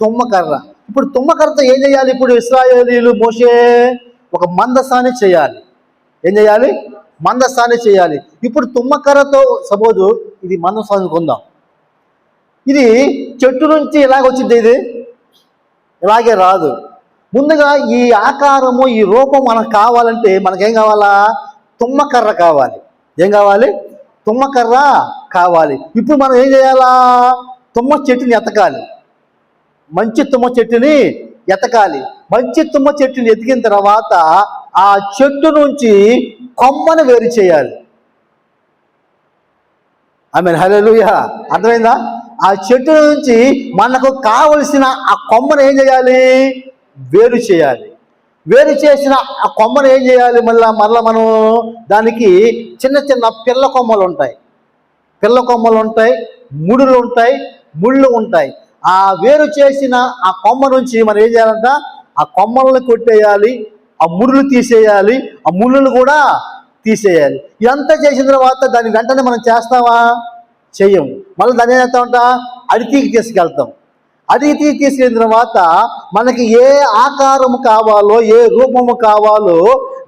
తుమ్మకర్ర. ఇప్పుడు తుమ్మకర్రతో ఏం చేయాలి? ఇప్పుడు ఇస్రాయేలీలు మోసే ఒక మందసాన్ని చేయాలి. ఏం చేయాలి? మందసాన్ని చేయాలి. ఇప్పుడు తుమ్మకర్రతో సపోజు ఇది మందసాన్ని కొందాం. ఇది చెట్టు నుంచి ఎలాగొచ్చింది ఇది? ఇలాగే రాదు. ముందుగా ఈ ఆకారము ఈ రూపం మనకు కావాలంటే మనకేం కావాలా? తుమ్మకర్ర కావాలి. ఏం కావాలి? తుమ్మకర్ర కావాలి. ఇప్పుడు మనం ఏం చేయాలా? తుమ్మ చెట్టుని ఎతకాలి. మంచి తుమ్మ చెట్టుని ఎతకాలి. మంచి తుమ్మ చెట్టుని ఎతికిన తర్వాత ఆ చెట్టు నుంచి కొమ్మను వేరు చేయాలి. ఐ మీన్ హలోయ అర్థమైందా? ఆ చెట్టు నుంచి మనకు కావలసిన ఆ కొమ్మను ఏం చేయాలి? వేరు చేయాలి. వేరు చేసిన ఆ కొమ్మను ఏం చేయాలి? మళ్ళా మళ్ళీ మనం దానికి చిన్న చిన్న పిల్ల కొమ్మలు ఉంటాయి. పిల్ల కొమ్మలు ఉంటాయి ముడులు ఉంటాయి ముళ్ళు ఉంటాయి. ఆ వేరు చేసిన ఆ కొమ్మ నుంచి మనం ఏం చేయాలంట? ఆ కొమ్మలను కొట్టేయాలి ఆ ముళ్ళు తీసేయాలి ఆ ముళ్ళులు కూడా తీసేయాలి. ఇదంతా చేసిన తర్వాత దాని వెంటనే మనం చేస్తావా చెయ్యం. మళ్ళీ దాన్ని ఏం చేస్తామంట అడితీకి తీసుకెళ్తాం. అడిగి తీసుకెళ్ళిన తర్వాత మనకి ఏ ఆకారము కావాలో ఏ రూపము కావాలో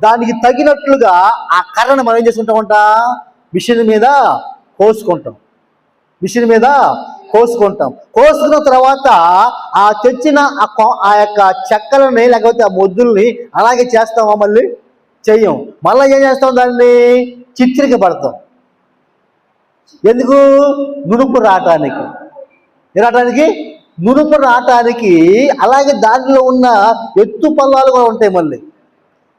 దానికి తగినట్లుగా ఆ కర్రను మనం ఏం చేసుకుంటామంట మిషన్ మీద కోసుకుంటాం. మిషన్ మీద కోసుకుంటాం. కోసుకున్న తర్వాత ఆ తెచ్చిన ఆ యొక్క చెక్కలని లేకపోతే ఆ మొద్దుల్ని అలాగే చేస్తామా మళ్ళీ చెయ్యం. మళ్ళీ ఏం చేస్తాం దాన్ని? చిత్రిక పడతాం. ఎందుకు? నునుపు రావటానికి రావటానికి నునుపు రావటానికి అలాగే దానిలో ఉన్న ఎత్తు పల్లాలు కూడా ఉంటాయి మళ్ళీ.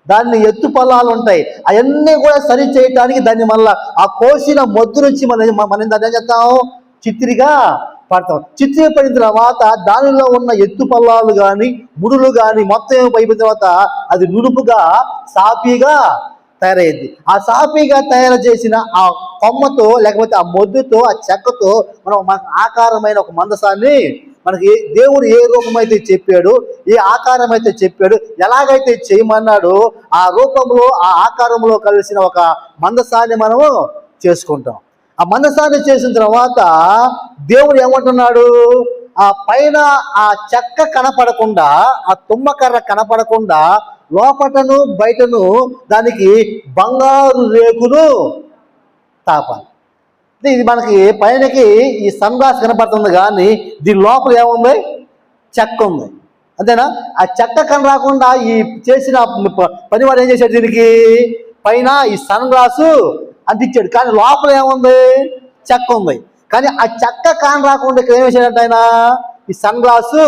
దాన్ని ఎత్తు పల్లాలు ఉంటాయి. అవన్నీ కూడా సరి చేయటానికి దాన్ని మళ్ళీ ఆ కోసిన మొద్దు నుంచి మనం మనం దాన్ని ఏం చేస్తాం? చిత్రిగా పడతాం. చిత్రి పడిన తర్వాత దానిలో ఉన్న ఎత్తు పల్లాలు కానీ ముడులు కానీ మొత్తం అయిపోయిన తర్వాత అది నునుపుగా సాఫీగా తయారయ్యింది. ఆ సాఫీగా తయారు చేసిన ఆ కొమ్మతో లేకపోతే ఆ మొద్దుతో ఆ చెక్కతో మనం మనకు ఆకారమైన ఒక మందసాన్ని మనకి ఏ- దేవుడు ఏ రూపమైతే చెప్పాడు ఏ ఆకారం అయితే చెప్పాడు ఎలాగైతే చేయమన్నాడో ఆ రూపంలో ఆ ఆకారంలో కలిసిన ఒక మందసాన్ని మనము చేసుకుంటాం. ఆ మందసాన్ని చేసిన తర్వాత దేవుడు ఏమంటున్నాడు? ఆ పైన ఆ చెక్క కనపడకుండా ఆ తుమ్మకర్ర కనపడకుండా లోపటను బయటను దానికి బంగారు రేకును తాపాలి. ఇది మనకి పైనకి ఈ సన్ గ్లాస్ కనపడుతుంది కానీ దీని లోపల ఏముంది? చెక్క ఉంది. అంతేనా? ఆ చెక్క కన రాకుండా ఈ చేసిన ప- పనివాడు ఏం చేశాడు దీనికి? పైన ఈ సన్ గ్లాసు అందించాడు కానీ లోపల ఏముంది? చెక్క ఉంది. కానీ ఆ చెక్క కాని రాకుండా ఇక్కడ ఏం చేశాడంటే ఆయన? ఈ సన్ గ్లాసు